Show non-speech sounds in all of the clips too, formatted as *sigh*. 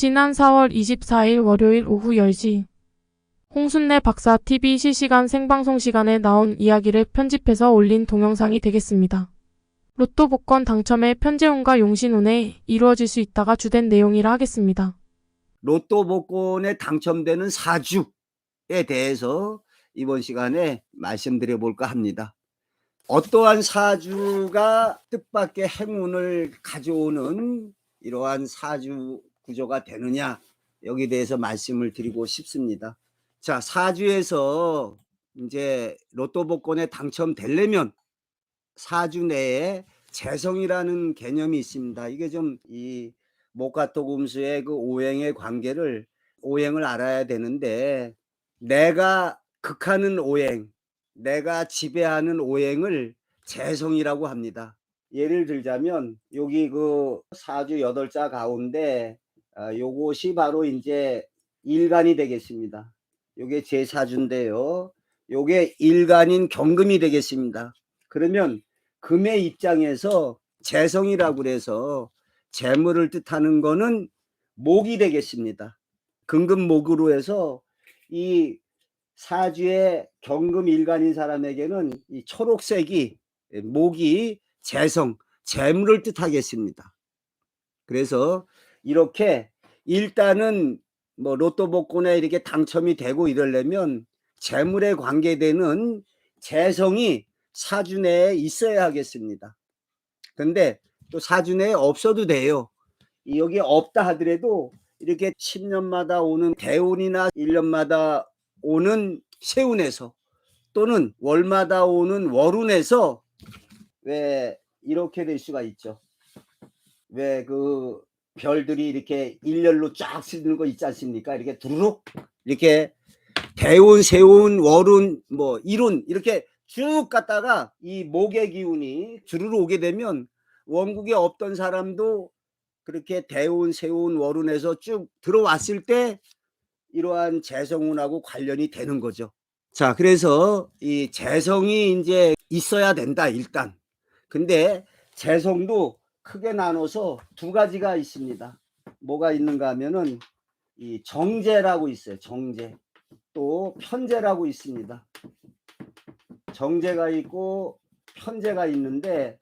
지난 4월 24일 월요일 오후 10시 홍순래 박사 TV 실시간 생방송 시간에 나온 이야기를 편집해서 올린 동영상이 되겠습니다. 로또 복권 당첨의 편재훈과 용신운에 이루어질 수 있다가 주된 내용이라 하겠습니다. 로또 복권에 당첨되는 사주에 대해서 이번 시간에 말씀드려 볼까 합니다. 어떠한 사주가 뜻밖의 행운을 가져오는 이러한 사주 구조가 되느냐 여기에 대해서 말씀을 드리고 싶습니다. 자, 사주에서 이제 로또 복권에 당첨되려면 사주 내에 재성이라는 개념이 있습니다. 이게 좀 이 목화토금수의 그 오행의 관계를 오행을 알아야 되는데 내가 극하는 오행, 내가 지배하는 오행을 재성이라고 합니다. 예를 들자면 여기 그 사주 여덟 자 가운데 아, 요것이 바로 이제 일간이 되겠습니다. 요게 제 사주인데요. 요게 일간인 경금이 되겠습니다. 그러면 금의 입장에서 재성이라고 그래서 재물을 뜻하는 거는 목이 되겠습니다. 금금목으로 해서 이 사주의 경금 일간인 사람에게는 이 초록색이 목이 재성, 재물을 뜻하겠습니다. 그래서 이렇게 일단은 뭐 로또 복권에 이렇게 당첨이 되고 이러려면 재물에 관계되는 재성이 사주 내에 있어야 하겠습니다. 근데 또 사주 내에 없어도 돼요. 이 여기 없다 하더라도 이렇게 10년마다 오는 대운이나 1년마다 오는 세운에서 또는 월마다 오는 월운에서 왜 이렇게 될 수가 있죠. 왜 그 별들이 이렇게 일렬로 쫙 쓰는 거 있지 않습니까? 이렇게 두루룩 이렇게 대운, 세운, 월운, 뭐 일운 이렇게 쭉 갔다가 이 목의 기운이 주르르 오게 되면 원국에 없던 사람도 그렇게 대운, 세운, 월운에서 쭉 들어왔을 때 이러한 재성운하고 관련이 되는 거죠. 자, 그래서 이 재성이 이제 있어야 된다, 일단. 근데 재성도 크게 나눠서 두 가지가 있습니다. 뭐가 있는가 하면은 이 정제라고 있어요. 정제. 또 편제라고 있습니다. 정제가 있고 편제가 있는데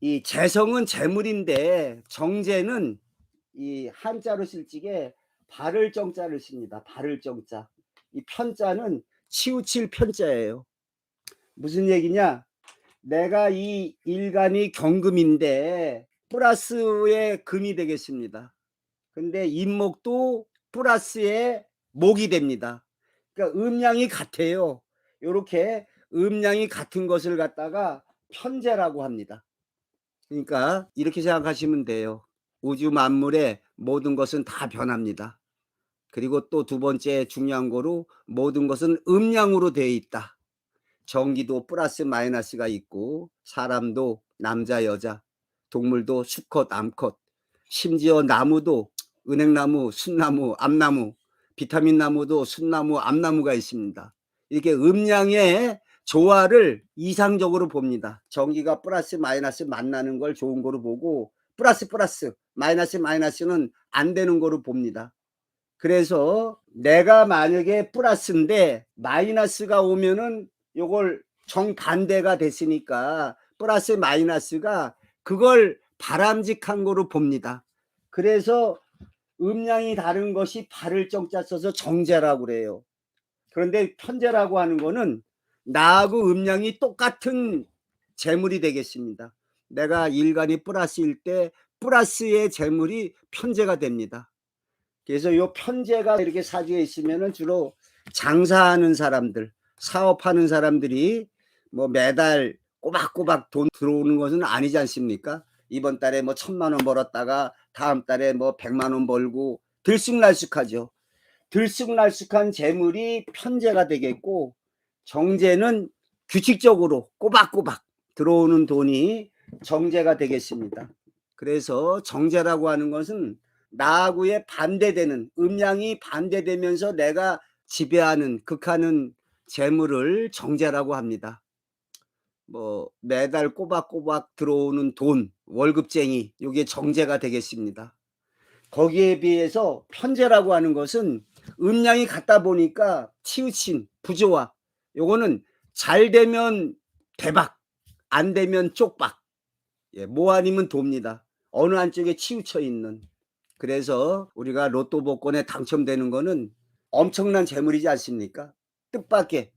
이 재성은 재물인데 정제는 이 한자로 쓸 적에 발을 정자를 씁니다. 발을 정자. 이 편자는 치우칠 편자예요. 무슨 얘기냐? 내가 이 일간이 경금인데 플러스의 금이 되겠습니다. 근데 인목도 플러스의 목이 됩니다. 그러니까 음량이 같아요. 이렇게 음량이 같은 것을 갖다가 편제라고 합니다. 그러니까 이렇게 생각하시면 돼요. 우주 만물의 모든 것은 다 변합니다. 그리고 또 두 번째 중요한 거로 모든 것은 음량으로 되어 있다. 전기도 플러스 마이너스가 있고 사람도 남자 여자 동물도 수컷 암컷 심지어 나무도 은행나무 순나무 암나무 비타민 나무도 순나무 암나무가 있습니다. 이렇게 음량의 조화를 이상적으로 봅니다. 전기가 플러스 마이너스 만나는 걸 좋은 거로 보고 플러스 플러스 마이너스 마이너스는 안 되는 거로 봅니다. 그래서 내가 만약에 플러스인데 마이너스가 오면은 요걸 정반대가 됐으니까 플러스 마이너스가 그걸 바람직한 거로 봅니다. 그래서 음량이 다른 것이 발을 정자 써서 정제라고 그래요. 그런데 편제라고 하는 거는 나하고 음량이 똑같은 재물이 되겠습니다. 내가 일간이 플러스일 때 플러스의 재물이 편제가 됩니다. 그래서 이 편제가 이렇게 사주에 있으면은 주로 장사하는 사람들, 사업하는 사람들이 뭐 매달 꼬박꼬박 돈 들어오는 것은 아니지 않습니까? 이번 달에 뭐 천만 원 벌었다가 다음 달에 뭐 백만 원 벌고 들쑥날쑥하죠. 들쑥날쑥한 재물이 편제가 되겠고 정제는 규칙적으로 꼬박꼬박 들어오는 돈이 정제가 되겠습니다. 그래서 정제라고 하는 것은 나하고의 반대되는 음량이 반대되면서 내가 지배하는 극하는 재물을 정제라고 합니다. 뭐 매달 꼬박꼬박 들어오는 돈 월급쟁이 이게 정제가 되겠습니다. 거기에 비해서 편제라고 하는 것은 음량이 같다 보니까 치우친 부조화 요거는 잘 되면 대박 안 되면 쪽박 예, 뭐 아니면 돕니다 어느 한쪽에 치우쳐 있는 그래서 우리가 로또 복권에 당첨되는 거는 엄청난 재물이지 않습니까 뜻밖의.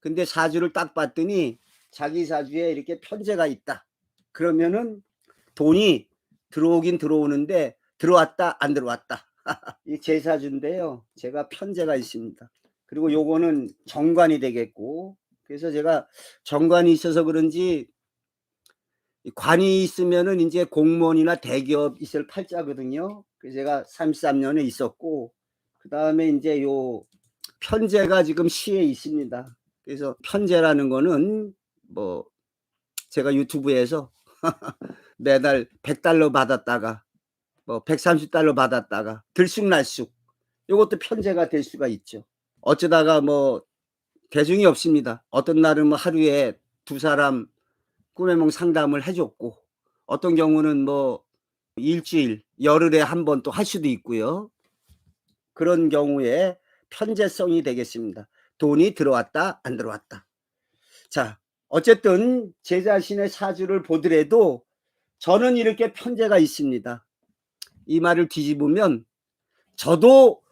근데 사주를 딱 봤더니 자기 사주에 이렇게 편제가 있다. 그러면은 돈이 들어오긴 들어오는데 들어왔다 안 들어왔다. *laughs* 이제 사주인데요. 제가 편제가 있습니다. 그리고 요거는 정관이 되겠고. 그래서 제가 정관이 있어서 그런지 이 관이 있으면은 이제 공무원이나 대기업 있을 팔자거든요. 그래서 제가 33년에 있었고 그 다음에 이제 요 편제가 지금 시에 있습니다 그래서 편제라는 거는 뭐 제가 유튜브에서 *laughs* 매달 100달러 받았다가 뭐 130달러 받았다가 들쑥날쑥 이것도 편제가 될 수가 있죠. 어쩌다가 뭐 대중이 없습니다. 어떤 날은 뭐 하루에 두 사람 꿈의 몽 상담을 해줬고 어떤 경우는 뭐 일주일 열흘에 한 번 또 할 수도 있고요. 그런 경우에 편제성이 되겠습니다. 돈이 들어왔다 안 들어왔다. 자 어쨌든 제 자신의 사주를 보더라도 저는 이렇게 편제가 있습니다. 이 말을 뒤집으면 저도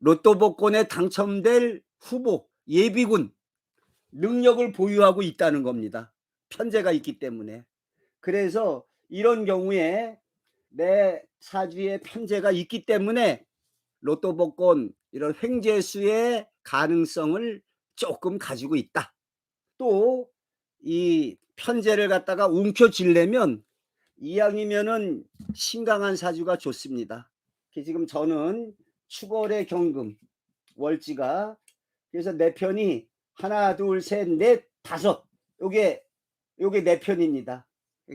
로또 복권에 당첨될 후보 예비군 능력을 보유하고 있다는 겁니다. 편제가 있기 때문에. 그래서 이런 경우에 내 사주에 편제가 있기 때문에 로또 복권 이런 횡재수의 가능성을 조금 가지고 있다. 또 이 편제를 갖다가 움켜쥐려면 이왕이면은 신강한 사주가 좋습니다. 지금 저는 추월의 경금 월지가 그래서 내 편이 하나 둘 셋 넷 다섯 요게 요게 내 편입니다.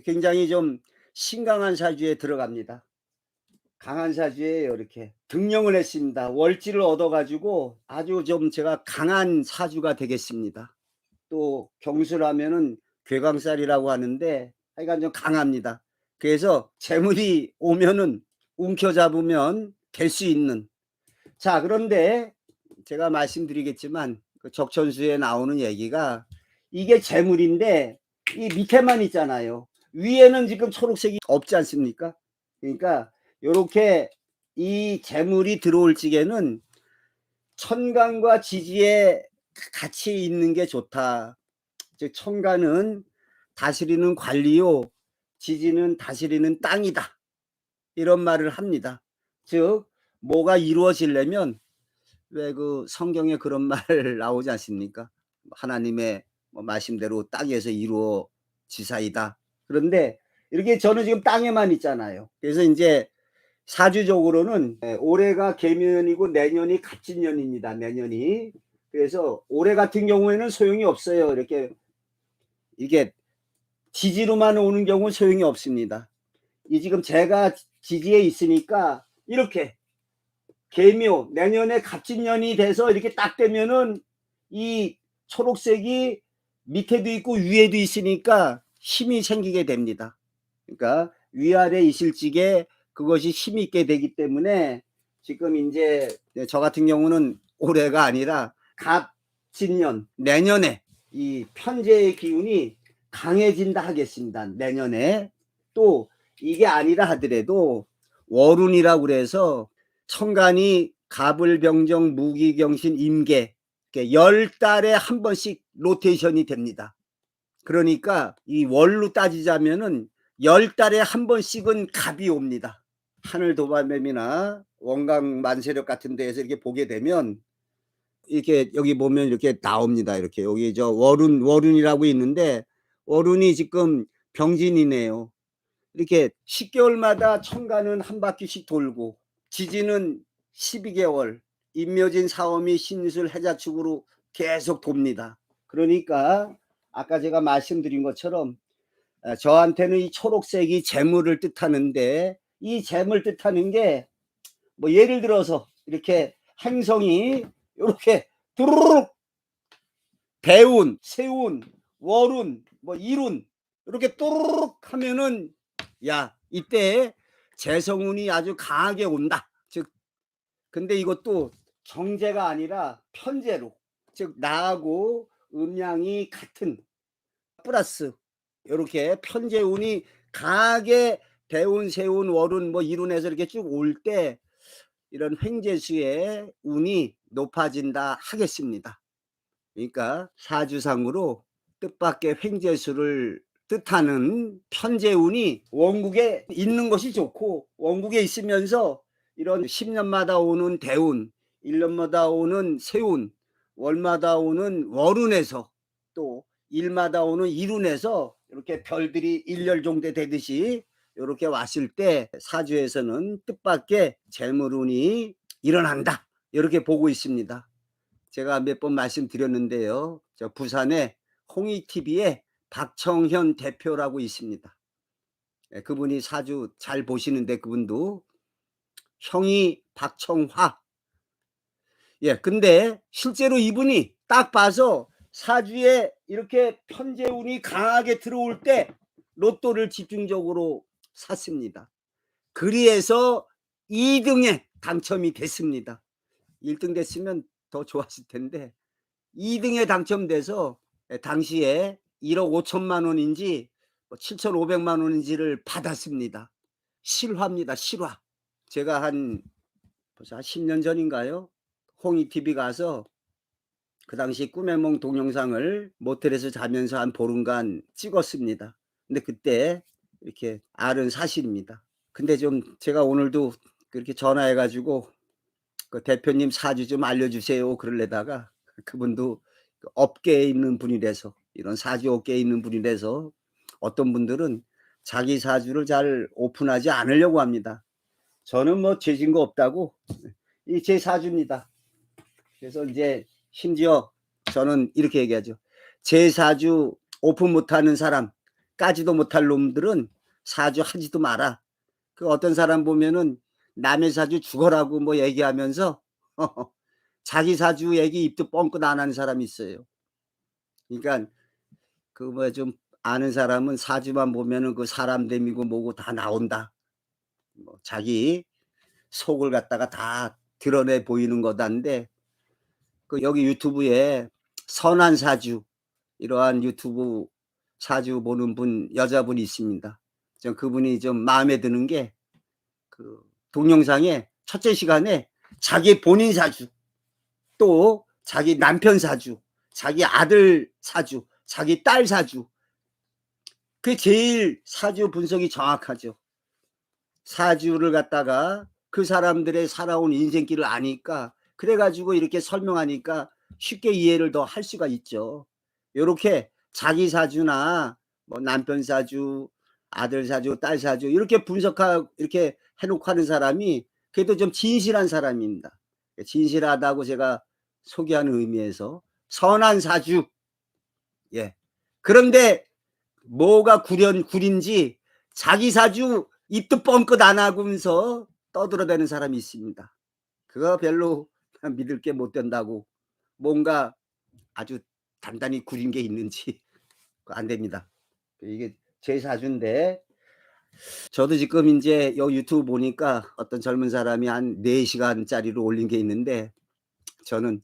굉장히 좀 신강한 사주에 들어갑니다. 강한 사주예요 이렇게 등령을 했습니다. 월지를 얻어가지고 아주 좀 제가 강한 사주가 되겠습니다. 또 경수라면은 괴강살이라고 하는데 하여간 좀 강합니다. 그래서 재물이 오면은 움켜잡으면 될 수 있는 자 그런데 제가 말씀드리겠지만 그 적천수에 나오는 얘기가 이게 재물인데 이 밑에만 있잖아요 위에는 지금 초록색이 없지 않습니까 그러니까 요렇게 이 재물이 들어올 적에는 천간과 지지에 같이 있는 게 좋다 즉 천간은 다스리는 관리요 지지는 다스리는 땅이다. 이런 말을 합니다. 즉, 뭐가 이루어지려면 왜 그 성경에 그런 *laughs* 말 나오지 않습니까? 하나님의 뭐 말씀대로 땅에서 이루어 지사이다. 그런데 이렇게 저는 지금 땅에만 있잖아요. 그래서 이제 사주적으로는 예, 올해가 개면이고 내년이 갑진년입니다. 내년이. 그래서 올해 같은 경우에는 소용이 없어요. 이렇게 이게 지지로만 오는 경우 소용이 없습니다. 이 지금 제가 지지에 있으니까 이렇게 개묘 내년에 갑진년이 돼서 이렇게 딱 되면은 이 초록색이 밑에도 있고 위에도 있으니까 힘이 생기게 됩니다. 그러니까 위아래 있을지게 그것이 힘이 있게 되기 때문에 지금 이제 저 같은 경우는 올해가 아니라 갑진년 내년에 이 편제의 기운이 강해진다 하겠습니다. 내년에 또 이게 아니라 하더라도 월운이라고 그래서 천간이 갑을병정 무기경신 임계 열 달에 한 번씩 로테이션이 됩니다. 그러니까 이 월로 따지자면은 열 달에 한 번씩은 갑이 옵니다. 하늘 도발뱀이나 원강 만세력 같은 데에서 이렇게 보게 되면 이렇게 여기 보면 이렇게 나옵니다. 이렇게 여기 저 월운 월운이라고 있는데 월운이 지금 병진이네요. 이렇게 10개월마다 천간은 한 바퀴씩 돌고 지지는 12개월 임묘진 사오미 신술 해자축으로 계속 돕니다. 그러니까 아까 제가 말씀드린 것처럼 아, 저한테는 이 초록색이 재물을 뜻하는데 이 재물 뜻하는 게 뭐 예를 들어서 이렇게 행성이 이렇게 두루룩 배운, 세운, 월운, 뭐 일운 이렇게 또르륵 하면은 야 이때 재성운이 아주 강하게 온다. 즉 근데 이것도 정제가 아니라 편제로 즉 나하고 음양이 같은 플러스 이렇게 편제운이 강하게 대운, 세운, 월운 뭐 이룬해서 이렇게 쭉 올 때 이런 횡재수의 운이 높아진다 하겠습니다. 그러니까 사주상으로 뜻밖의 횡재수를 뜻하는 편재운이 원국에 있는 것이 좋고 원국에 있으면서 이런 10년마다 오는 대운, 1년마다 오는 세운, 월마다 오는 월운에서 또 일마다 오는 일운에서 이렇게 별들이 일렬 종대 되듯이 이렇게 왔을 때 사주에서는 뜻밖의 재물운이 일어난다. 이렇게 보고 있습니다. 제가 몇 번 말씀드렸는데요. 저 부산에 홍익TV에 박청현 대표라고 있습니다. 예, 그분이 사주 잘 보시는데 그분도 형이 박청화. 예, 근데 실제로 이분이 딱 봐서 사주에 이렇게 편재운이 강하게 들어올 때 로또를 집중적으로 샀습니다. 그리해서 2등에 당첨이 됐습니다. 1등 됐으면 더 좋았을 텐데 2등에 당첨돼서 예, 당시에 1억 5천만 원인지 7,500만 원인지를 받았습니다. 실화입니다. 실화. 제가 한 벌써 한 10년 전인가요? 홍이 TV 가서 그 당시 꿈의 몽 동영상을 모텔에서 자면서 한 보름간 찍었습니다. 근데 그때 이렇게 알은 사실입니다. 근데 좀 제가 오늘도 그렇게 전화해 가지고 그 대표님 사주 좀 알려주세요. 그러려다가 그분도 그 업계에 있는 분이라서 이런 사주 업계에 있는 분이라서 어떤 분들은 자기 사주를 잘 오픈하지 않으려고 합니다. 저는 뭐 죄진 거 없다고 이 제 사주입니다. 그래서 이제 심지어 저는 이렇게 얘기하죠. 제 사주 오픈 못하는 사람, 까지도 못할 놈들은 사주 하지도 마라. 그 어떤 사람 보면은 남의 사주 죽어라고 뭐 얘기하면서 *laughs* 자기 사주 얘기 입도 뻥끗 안 하는 사람이 있어요. 그러니까 그 뭐 좀 아는 사람은 사주만 보면은 그 사람 됨이고 뭐고 다 나온다. 뭐 자기 속을 갖다가 다 드러내 보이는 거다인데 그 여기 유튜브에 선한 사주 이러한 유튜브 사주 보는 분 여자분이 있습니다. 전 그분이 좀 마음에 드는 게 그 동영상에 첫째 시간에 자기 본인 사주 또 자기 남편 사주 자기 아들 사주 자기 딸 사주 그게 제일 사주 분석이 정확하죠. 사주를 갖다가 그 사람들의 살아온 인생길을 아니까 그래가지고 이렇게 설명하니까 쉽게 이해를 더 할 수가 있죠. 요렇게 자기 사주나 뭐 남편 사주, 아들 사주, 딸 사주 이렇게 분석하고 이렇게 해놓고 하는 사람이 그래도 좀 진실한 사람입니다. 진실하다고 제가 소개하는 의미에서 선한 사주. 예. 그런데 뭐가 구련 구린지 자기 사주 입도 뻥끗 안 하면서 떠들어대는 사람이 있습니다. 그거 별로 *laughs* 믿을 게 못 된다고 뭔가 아주 단단히 구린 게 있는지 *laughs* 안 됩니다. 이게 제 사주인데 저도 지금 이제 요 유튜브 보니까 어떤 젊은 사람이 한 4시간짜리로 올린 게 있는데 저는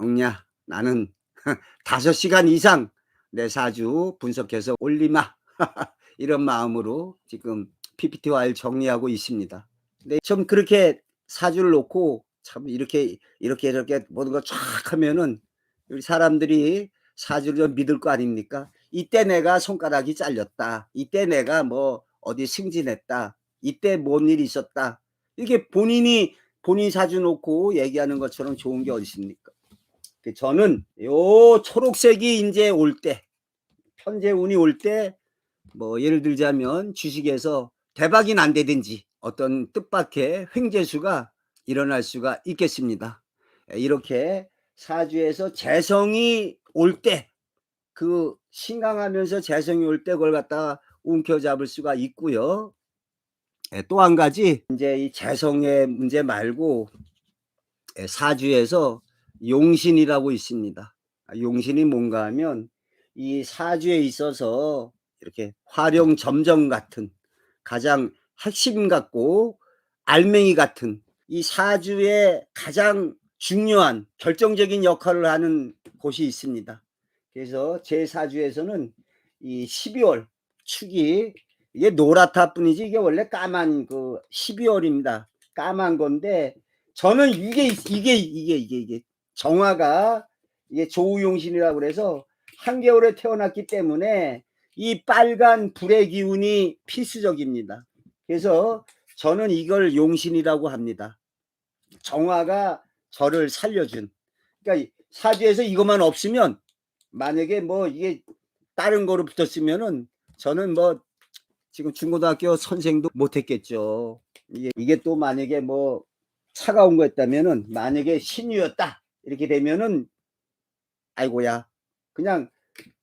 응냐 나는 *laughs* 5시간 이상 내 사주 분석해서 올리마 *laughs* 이런 마음으로 지금 PPT 와일 정리하고 있습니다. 근데 좀 그렇게 사주를 놓고 참 이렇게 이렇게 이렇게 모든 걸쫙 하면은 우리 사람들이 사주를 좀 믿을 거 아닙니까? 이때 내가 손가락이 잘렸다. 이때 내가 뭐 어디 승진했다. 이때 뭔 일이 있었다. 이렇게 본인이 본인 사주 놓고 얘기하는 것처럼 좋은 게 어디 있습니까? 그 저는 요 초록색이 이제 올 때, 편재운이 올 때, 뭐 예를 들자면 주식에서 대박이 난다든지 어떤 뜻밖의 횡재수가 일어날 수가 있겠습니다. 이렇게 사주에서 재성이 올 때, 그 신강하면서 재성이 올 때 그걸 갖다가 움켜잡을 수가 있고요. 또한 가지 이제 이 재성의 문제 말고 예, 사주에서 용신이라고 있습니다. 아, 용신이 뭔가 하면 이 사주에 있어서 이렇게 활용 점정 같은 가장 핵심 같고 알맹이 같은 이 사주의 가장 중요한 결정적인 역할을 하는 곳이 있습니다. 그래서 제 사주에서는 이 12월 축이 이게 노랗다 뿐이지 이게 원래 까만 그 12월입니다. 까만 건데 저는 이게 이게 이게 이게 이게 정화가 이게 조우용신이라고 그래서 한겨울에 태어났기 때문에 이 빨간 불의 기운이 필수적입니다. 그래서 저는 이걸 용신이라고 합니다. 정화가 저를 살려준. 그러니까 이 사주에서 이것만 없으면 만약에 뭐 이게 다른 거로 붙었으면은 저는 뭐 지금 중고등학교 선생도 못했겠죠. 이게 이게 또 만약에 뭐 차가운 거였다면은 만약에 신유였다 이렇게 되면은 아이고야 그냥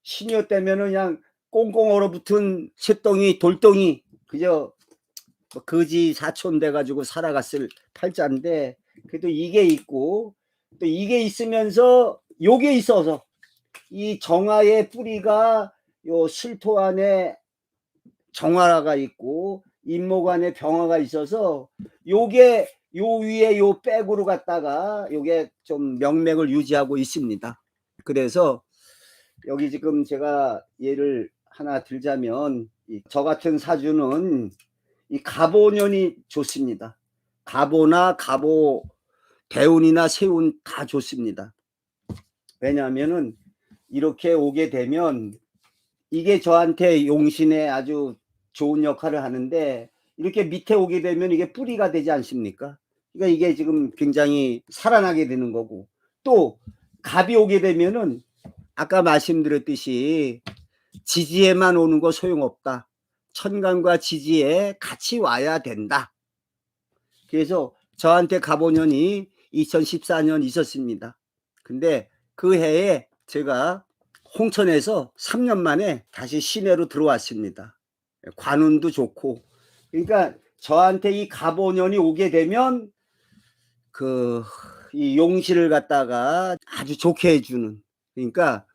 신유였다면은 그냥 꽁꽁 얼어붙은 쇳덩이 돌덩이 그저 뭐 거지 사촌 돼가지고 살아갔을 팔자인데 그래도 이게 있고 또 이게 있으면서 요게 있어서 이 정화의 뿌리가 요 술토 안에 정화가 있고 인목 안에 병화가 있어서 요게 요 위에 요 백으로 갖다가 요게 좀 명맥을 유지하고 있습니다. 그래서 여기 지금 제가 예를 하나 들자면 이저 같은 사주는 이 갑오년이 좋습니다. 갑오나 갑오 대운이나 세운 다 좋습니다. 왜냐하면은 이렇게 오게 되면 이게 저한테 용신에 아주 좋은 역할을 하는데 이렇게 밑에 오게 되면 이게 뿌리가 되지 않습니까? 그러니까 이게 지금 굉장히 살아나게 되는 거고 또 갑이 오게 되면은 아까 말씀드렸듯이 지지에만 오는 거 소용없다. 천간과 지지에 같이 와야 된다. 그래서 저한테 갑오년이 2014년 있었습니다. 근데 그 해에 제가 홍천에서 3년 만에 다시 시내로 들어왔습니다. 관운도 좋고. 그러니까 저한테 이 갑오년이 오게 되면 그 이 용실을 갖다가 아주 좋게 해주는 그러니까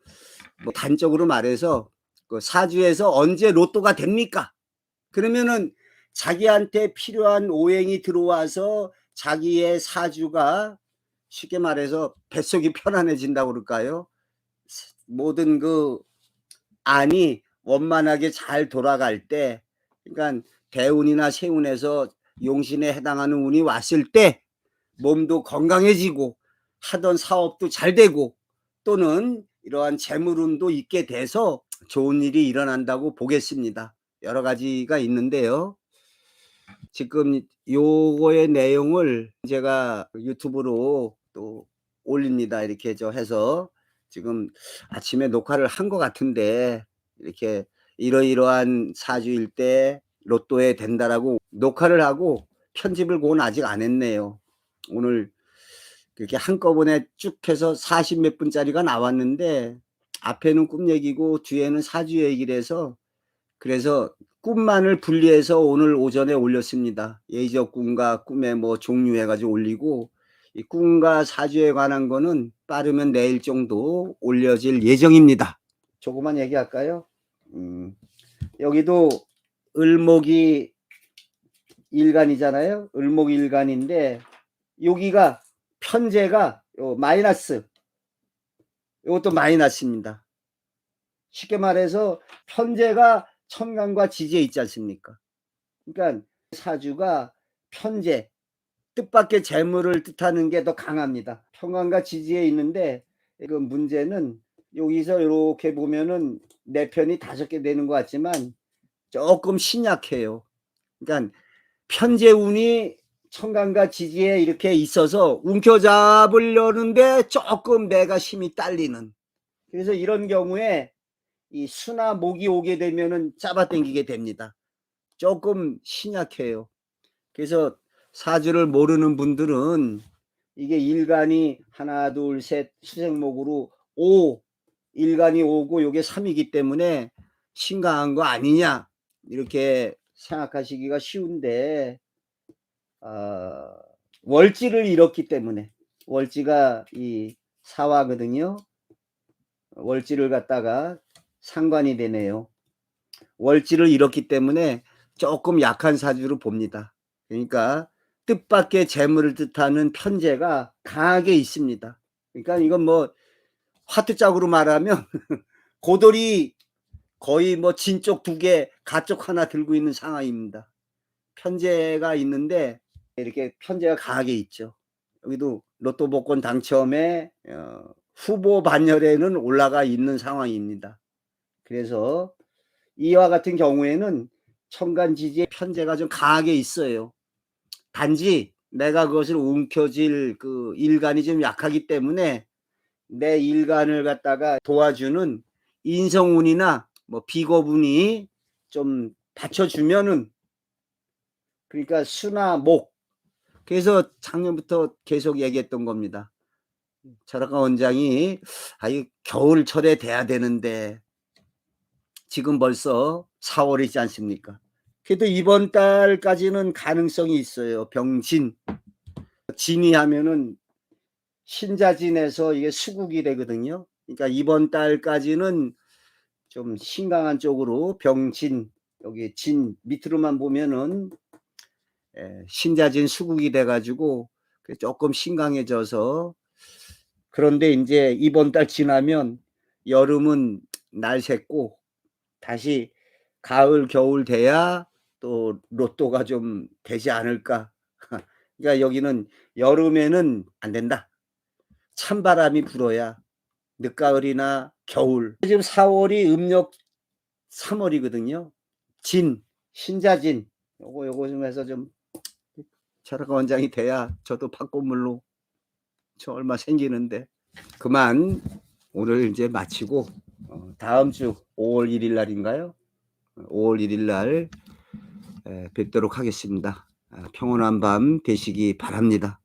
뭐 단적으로 말해서 그 사주에서 언제 로또가 됩니까? 그러면은 자기한테 필요한 오행이 들어와서 자기의 사주가 쉽게 말해서 뱃속이 편안해진다고 그럴까요? 모든 그 안이 원만하게 잘 돌아갈 때, 그러니까 대운이나 세운에서 용신에 해당하는 운이 왔을 때 몸도 건강해지고 하던 사업도 잘 되고 또는 이러한 재물운도 있게 돼서 좋은 일이 일어난다고 보겠습니다. 여러 가지가 있는데요. 지금 요거의 내용을 제가 유튜브로 또 올립니다. 이렇게 저 해서 지금 아침에 녹화를 한 것 같은데 이렇게 이러이러한 사주일 때 로또에 된다라고 녹화를 하고 편집을 그건 아직 안 했네요. 오늘 그렇게 한꺼번에 쭉 해서 40 몇 분짜리가 나왔는데 앞에는 꿈 얘기고 뒤에는 사주 얘기를 해서 그래서 꿈만을 분리해서 오늘 오전에 올렸습니다. 예적 꿈과 꿈의 뭐 종류 해가지고 올리고 이 꿈과 사주에 관한 거는 빠르면 내일 정도 올려질 예정입니다. 조그만 얘기할까요? 음, 여기도 을목이 일간이잖아요. 을목 일간인데 여기가 편제가 요 마이너스 이것도 마이너스입니다. 쉽게 말해서 편제가 천간과 지지에 있지 않습니까? 그러니까 사주가 편제 뜻밖의 재물을 뜻하는 게 더 강합니다. 편간과 지지에 있는데 그 문제는 여기서 이렇게 보면은 내 편이 다섯 개 되는 것 같지만 조금 신약해요. 그러니까 편제운이 천간과 지지에 이렇게 있어서 움켜잡으려는데 조금 내가 힘이 딸리는. 그래서 이런 경우에 이 수나 목이 오게 되면은 잡아당기게 됩니다. 조금 신약해요. 그래서 사주를 모르는 분들은 이게 일간이 하나, 둘, 셋 수생목으로 오 일간이 오고 요게 3이기 때문에 심각한 거 아니냐 이렇게 생각하시기가 쉬운데 어, 월지를 잃었기 때문에 월지가 이 사화거든요. 월지를 갖다가 상관이 되네요. 월지를 잃었기 때문에 조금 약한 사주로 봅니다. 그러니까 뜻밖의 재물을 뜻하는 편제가 강하게 있습니다. 그러니까 이건 뭐 화투짝으로 말하면 *laughs* 고돌이 거의 뭐 진쪽 두 개, 가쪽 하나 들고 있는 상황입니다. 편제가 있는데 이렇게 편제가 강하게 있죠. 여기도 로또 복권 당첨에 어, 후보 반열에는 올라가 있는 상황입니다. 그래서 이와 같은 경우에는 천간 지지의 편제가 좀 강하게 있어요. 단지 내가 그것을 움켜쥘 그 일간이 좀 약하기 때문에 내 일간을 갖다가 도와주는 인성운이나 뭐 비거분이 좀 받쳐주면은 그러니까 수나 목 그래서 작년부터 계속 얘기했던 겁니다. 철학가 원장이 아이 겨울철에 돼야 되는데 지금 벌써 4월이지 않습니까? 그래도 이번 달까지는 가능성이 있어요. 병진 진이 하면은 신자진에서 이게 수국이 되거든요. 그러니까 이번 달까지는 좀 신강한 쪽으로 병진 여기 진 밑으로만 보면은 예, 신자진 수국이 돼가지고 그 조금 신강해져서 그런데 이제 이번 달 지나면 여름은 날 새고 다시 가을 겨울 돼야 또 로또가 좀 되지 않을까. *laughs* 그러니까 여기는 여름에는 안 된다. 찬바람이 불어야 늦가을이나 겨울. 지금 4월이 음력 3월이거든요. 진, 신자진. 요거 요거 좀 해서 좀 철학 원장이 돼야 저도 팥꽃물로 저 얼마 생기는데 그만 오늘 이제 마치고 어, 다음 주 5월 1일 날인가요? 5월 1일 날 에, 뵙도록 하겠습니다. 아, 평온한 밤 되시기 바랍니다.